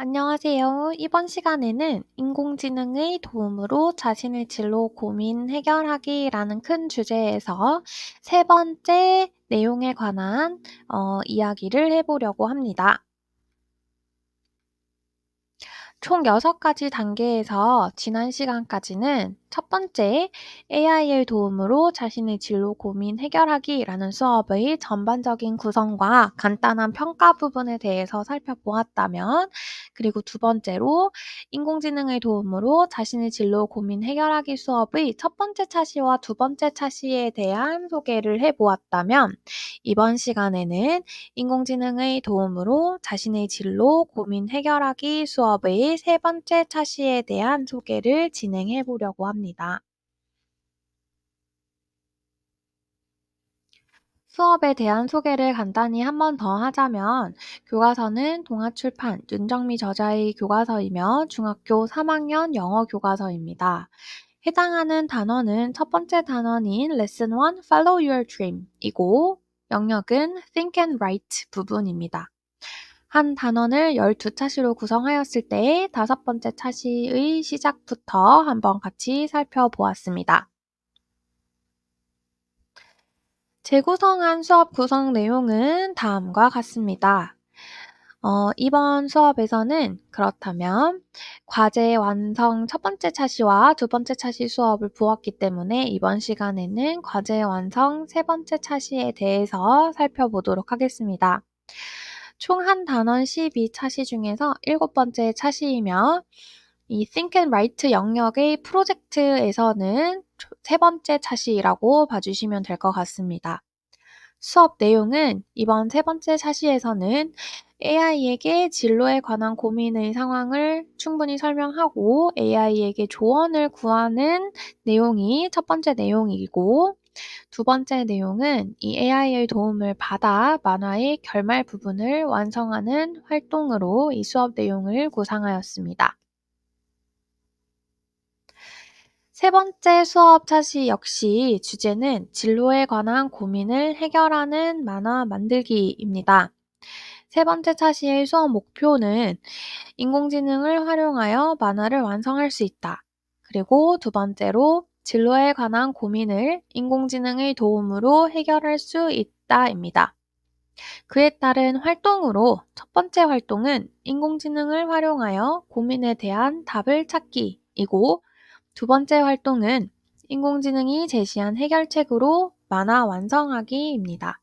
안녕하세요. 이번 시간에는 인공지능의 도움으로 자신의 진로 고민 해결하기라는 큰 주제에서 세 번째 내용에 관한 어, 이야기를 해보려고 합니다. 총 6가지 단계에서 지난 시간까지는 첫 번째, AI의 도움으로 자신의 진로 고민 해결하기라는 수업의 전반적인 구성과 간단한 평가 부분에 대해서 살펴보았다면, 그리고 두 번째로 인공지능의 도움으로 자신의 진로 고민 해결하기 수업의 첫 번째 차시와 두 번째 차시에 대한 소개를 해보았다면, 이번 시간에는 인공지능의 도움으로 자신의 진로 고민 해결하기 수업의 세 번째 차시에 대한 소개를 진행해 보려고 합니다. 수업에 대한 소개를 간단히 한 번 더 하자면 교과서는 동아출판 윤정미 저자의 교과서이며 중학교 3학년 영어 교과서입니다. 해당하는 단어는 첫 번째 단원인 레슨 1 Follow Your Dream 이고 영역은 Think and Write 부분입니다. 한 단원을 12차시로 구성하였을 때 다섯 번째 차시의 시작부터 한번 같이 살펴보았습니다. 재구성한 수업 구성 내용은 다음과 같습니다. 어, 이번 수업에서는 그렇다면 과제 완성 첫 번째 차시와 두 번째 차시 수업을 보았기 때문에 이번 시간에는 과제 완성 세 번째 차시에 대해서 살펴보도록 하겠습니다. 총 한 단원 12 차시 중에서 일곱 번째 차시이며 이 Think and Write 영역의 프로젝트에서는 세 번째 차시라고 봐주시면 될 것 같습니다. 수업 내용은 이번 세 번째 차시에서는 AI에게 진로에 관한 고민의 상황을 충분히 설명하고 AI에게 조언을 구하는 내용이 첫 번째 내용이고 두 번째 내용은 이 AI의 도움을 받아 만화의 결말 부분을 완성하는 활동으로 이 수업 내용을 구상하였습니다. 세 번째 수업 차시 역시 주제는 진로에 관한 고민을 해결하는 만화 만들기입니다. 세 번째 차시의 수업 목표는 인공지능을 활용하여 만화를 완성할 수 있다. 그리고 두 번째로 진로에 관한 고민을 인공지능의 도움으로 해결할 수 있다입니다. 그에 따른 활동으로 첫 번째 활동은 인공지능을 활용하여 고민에 대한 답을 찾기이고 두 번째 활동은 인공지능이 제시한 해결책으로 만화 완성하기입니다.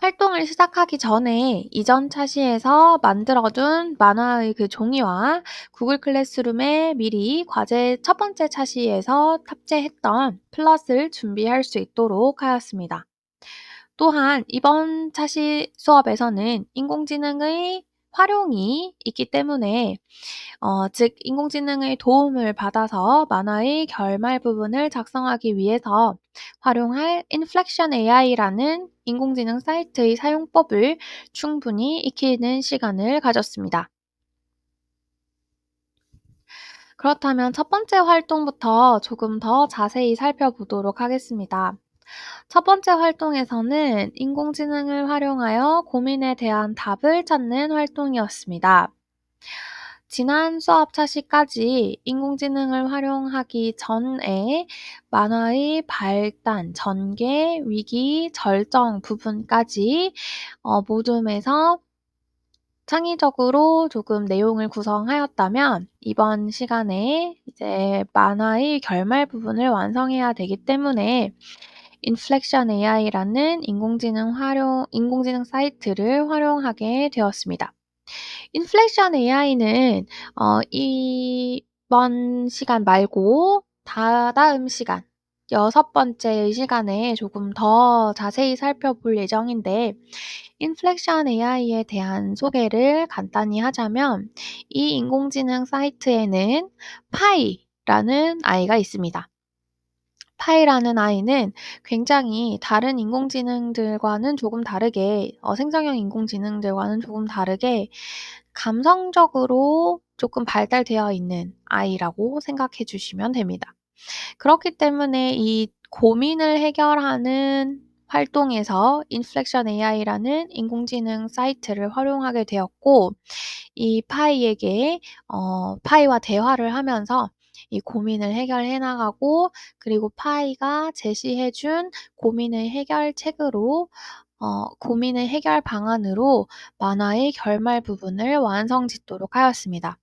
활동을 시작하기 전에 이전 차시에서 만들어둔 만화의 그 종이와 구글 클래스룸에 미리 과제 첫 번째 차시에서 탑재했던 플러스를 준비할 수 있도록 하였습니다. 또한 이번 차시 수업에서는 인공지능의 활용이 있기 때문에 어, 즉 인공지능의 도움을 받아서 만화의 결말 부분을 작성하기 위해서 활용할 Inflection AI라는 인공지능 사이트의 사용법을 충분히 익히는 시간을 가졌습니다. 그렇다면 첫 번째 활동부터 조금 더 자세히 살펴보도록 하겠습니다. 첫 번째 활동에서는 인공지능을 활용하여 고민에 대한 답을 찾는 활동이었습니다. 지난 수업 차시까지 인공지능을 활용하기 전에 만화의 발단, 전개, 위기, 절정 부분까지 어, 모둠에서 창의적으로 조금 내용을 구성하였다면 이번 시간에 이제 만화의 결말 부분을 완성해야 되기 때문에 인플렉션 AI라는 인공지능 활용, 인공지능 사이트를 활용하게 되었습니다. 인플렉션 AI는 어, 이번 시간 말고 다다음 시간 여섯 번째 시간에 조금 더 자세히 살펴볼 예정인데 인플렉션 AI에 대한 소개를 간단히 하자면 이 인공지능 사이트에는 파이라는 아이가 있습니다. 파이라는 아이는 굉장히 다른 인공지능들과는 조금 다르게 어, 생성형 인공지능들과는 조금 다르게 감성적으로 조금 발달되어 있는 아이라고 생각해 주시면 됩니다. 그렇기 때문에 이 고민을 해결하는 활동에서 인플렉션 AI라는 인공지능 사이트를 활용하게 되었고 이 파이에게 어 파이와 대화를 하면서 이 고민을 해결해 나가고 그리고 파이가 제시해 준 고민의 해결책으로 어 고민의 해결 방안으로 만화의 결말 부분을 완성 짓도록 하였습니다.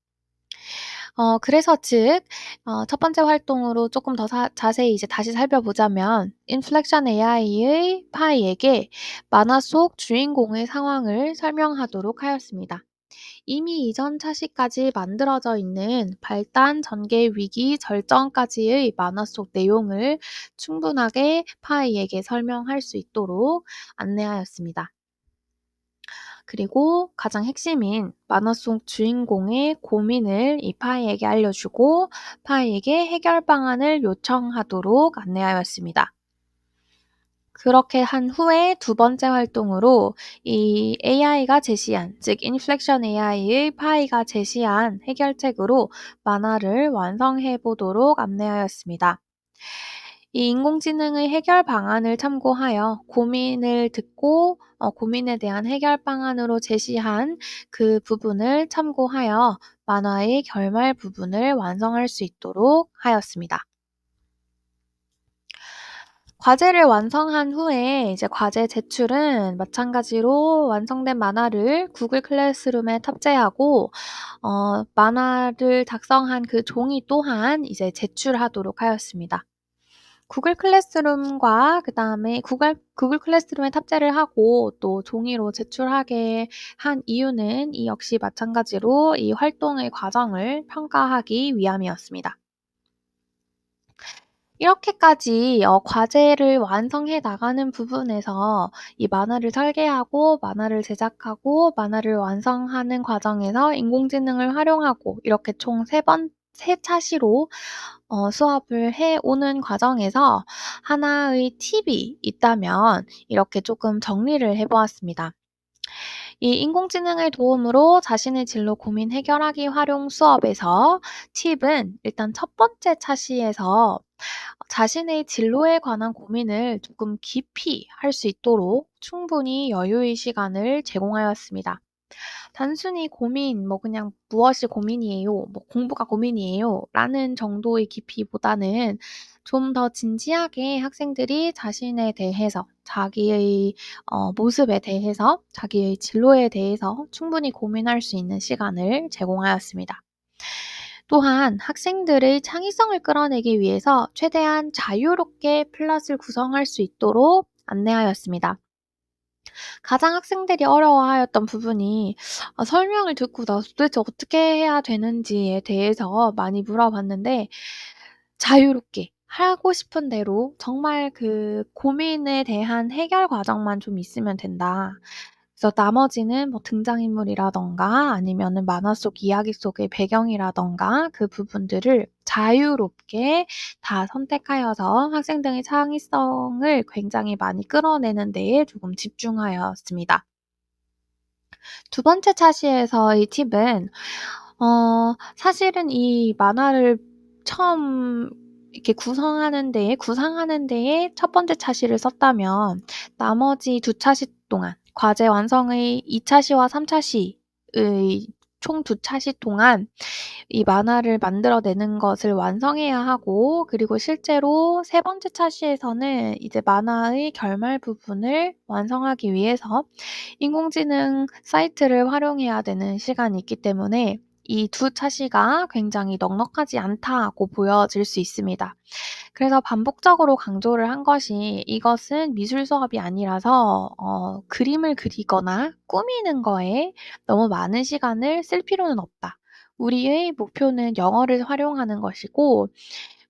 어 그래서 즉 어 첫 번째 활동으로 쪼끔 더사 자세히 이제 다시 살펴보자면 인플렉션 AI의 파이에게 만화 속 주인공의 상황을 설명하도록 하였습니다. 이미 이전 차시까지 만들어져 있는 발단, 전개, 위기, 절정까지의 만화 속 내용을 충분하게 파이에게 설명할 수 있도록 안내하였습니다. 그리고 가장 핵심인 만화 속 주인공의 고민을 이 파이에게 알려주고 파이에게 해결 방안을 요청하도록 안내하였습니다. 그렇게 한 후에 두 번째 활동으로 이 AI가 제시한 즉 인플렉션 AI의 파이가 제시한 해결책으로 만화를 완성해 보도록 안내하였습니다. 이 인공지능의 해결 방안을 참고하여 고민을 듣고 어 고민에 대한 해결 방안으로 제시한 그 부분을 참고하여 만화의 결말 부분을 완성할 수 있도록 하였습니다. 과제를 완성한 후에 이제 과제 제출은 마찬가지로 완성된 만화를 구글 클래스룸에 탑재하고 어 만화를 작성한 그 종이 또한 이제 제출하도록 하였습니다. 구글 클래스룸과 그 다음에 구글 구글 클래스룸에 탑재를 하고 또 종이로 제출하게 한 이유는 이 역시 마찬가지로 이 활동의 과정을 평가하기 위함이었습니다. 이렇게까지 어 과제를 완성해 나가는 부분에서 이 만화를 설계하고 만화를 제작하고 만화를 완성하는 과정에서 인공지능을 활용하고 이렇게 총세번세 차시로 어 수업을 해 오는 과정에서 하나의 팁이 있다면 이렇게 쪼끔 정리를 해 보았습니다. 이 인공지능의 도움으로 자신의 진로 고민 해결하기 활용 수업에서 팁은 일단 첫 번째 차시에서 자신의 진로에 관한 고민을 조금 깊이 할 수 있도록 충분히 여유의 시간을 제공하였습니다. 단순히 고민 뭐 그냥 "무엇이 고민이에요?" 뭐 "공부가 고민이에요." 라는 정도의 깊이보다는 좀 더 진지하게 학생들이 자신에 대해서 자기의 어 모습에 대해서 자기의 진로에 대해서 충분히 고민할 수 있는 시간을 제공하였습니다. 또한 학생들의 창의성을 끌어내기 위해서 최대한 자유롭게 플롯을 구성할 수 있도록 안내하였습니다. 가장 학생들이 어려워하였던 부분이 아 설명을 듣고 나서 도대체 어떻게 해야 되는지에 대해서 많이 물어봤는데 자유롭게 하고 싶은 대로 정말 그 고민에 대한 해결 과정만 좀 있으면 된다. 그래서 나머지는 뭐 등장인물이라든가 아니면은 만화 속 이야기 속의 배경이라든가 그 부분들을 자유롭게 다 선택하여서 학생들의 창의성을 굉장히 많이 끌어내는 데에 조금 집중하였습니다. 두 번째 차시에서의 팁은 어 사실은 이 만화를 처음 이렇게 구성하는 데에 구상하는 데에 첫 번째 차시를 썼다면 나머지 두 차시 동안 과제 완성의 2 차 시와 3 차 시의 총 두 차시 동안 이 만화를 만들어 내는 것을 완성해야 하고 그리고 실제로 세 번째 차시에서는 이제 만화의 결말 부분을 완성하기 위해서 인공지능 사이트를 활용해야 되는 시간이 있기 때문에 이 두 차시가 굉장히 넉넉하지 않다고 보여질 수 있습니다. 그래서 반복적으로 강조를 한 것이 "이것은 미술 수업이 아니라서 어 그림을 그리거나 꾸미는 거에 너무 많은 시간을 쓸 필요는 없다. 우리의 목표는 영어를 활용하는 것이고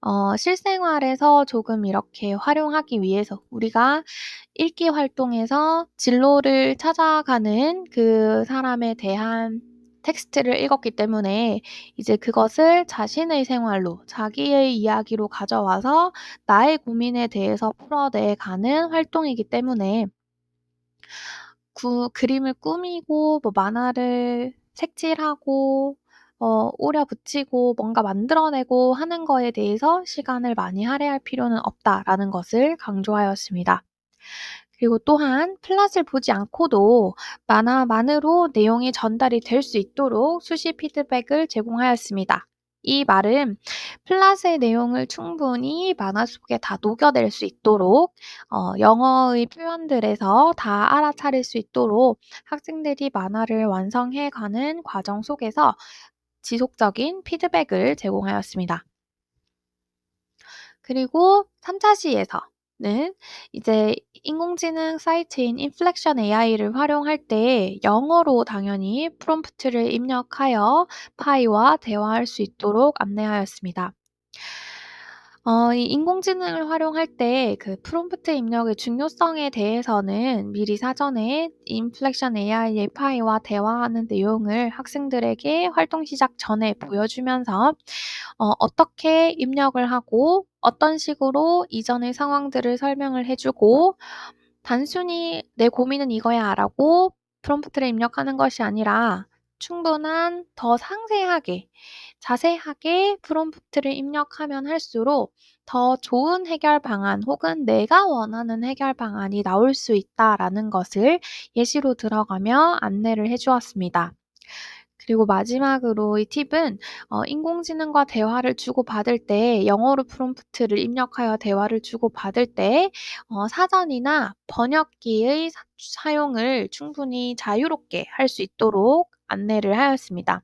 어 실생활에서 조금 이렇게 활용하기 위해서 우리가 읽기 활동에서 진로를 찾아가는 그 사람에 대한 텍스트를 읽었기 때문에 이제 그것을 자신의 생활로 자기의 이야기로 가져와서 나의 고민에 대해서 풀어내 가는 활동이기 때문에 구 그림을 꾸미고 뭐 만화를 색칠하고 어 오려 붙이고 뭔가 만들어 내고 하는 거에 대해서 시간을 많이 할애할 필요는 없다."라는 것을 강조하였습니다. 그리고 또한 플랫을 보지 않고도 만화만으로 내용이 전달이 될 수 있도록 수시 피드백을 제공하였습니다. 이 말은 플랫의 내용을 충분히 만화 속에 다 녹여낼 수 있도록 어, 영어의 표현들에서 다 알아차릴 수 있도록 학생들이 만화를 완성해 가는 과정 속에서 지속적인 피드백을 제공하였습니다. 그리고 3차 시에서 는 이제 인공지능 사이트인 인플렉션 AI를 활용할 때 영어로 당연히 프롬프트를 입력하여 파이와 대화할 수 있도록 안내하였습니다. 어, 이 인공지능을 활용할 때 그 프롬프트 입력의 중요성에 대해서는 미리 사전에 인플렉션 AI의 파이와 대화하는 내용을 학생들에게 활동 시작 전에 보여주면서 어, 어떻게 입력을 하고 어떤 식으로 이전의 상황들을 설명을 해주고 단순히 내 고민은 이거야 라고 프롬프트를 입력하는 것이 아니라 충분한 더 상세하게 자세하게 프롬프트를 입력하면 할수록 더 좋은 해결 방안 혹은 내가 원하는 해결 방안이 나올 수 있다라는 것을 예시로 들어가며 안내를 해 주었습니다. 그리고 마지막으로 이 팁은 어, 인공지능과 대화를 주고받을 때 영어로 프롬프트를 입력하여 대화를 주고받을 때 어, 사전이나 번역기의 사, 사용을 충분히 자유롭게 할 수 있도록 안내를 하였습니다.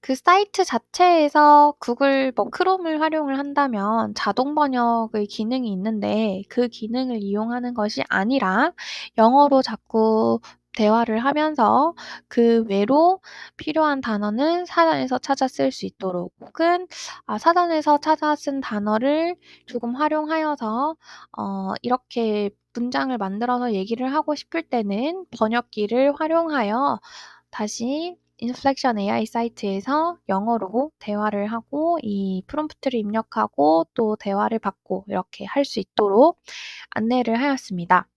그 사이트 자체에서 구글 뭐 크롬을 활용을 한다면 자동 번역의 기능이 있는데 그 기능을 이용하는 것이 아니라 영어로 자꾸 대화를 하면서 그 외로 필요한 단어는 사전에서 찾아 쓸 수 있도록 혹은 아, 사전에서 찾아 쓴 단어를 조금 활용하여서 어, 이렇게 문장을 만들어서 얘기를 하고 싶을 때는 번역기를 활용하여 다시 인플렉션 AI 사이트에서 영어로 대화를 하고 이 프롬프트를 입력하고 또 대화를 받고 이렇게 할 수 있도록 안내를 하였습니다.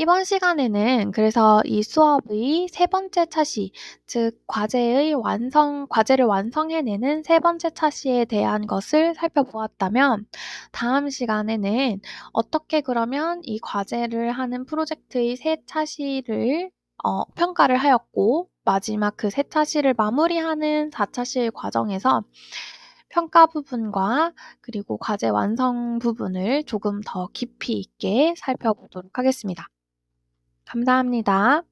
이번 시간에는 그래서 이 수업의 세 번째 차시, 즉 과제의 완성, 과제를 완성해내는 세 번째 차시에 대한 것을 살펴보았다면 다음 시간에는 어떻게 그러면 이 과제를 하는 프로젝트의 세 차시를 어, 평가를 하였고 마지막 그 세 차시를 마무리하는 4차시 과정에서 평가 부분과 그리고 과제 완성 부분을 조금 더 깊이 있게 살펴보도록 하겠습니다. 감사합니다.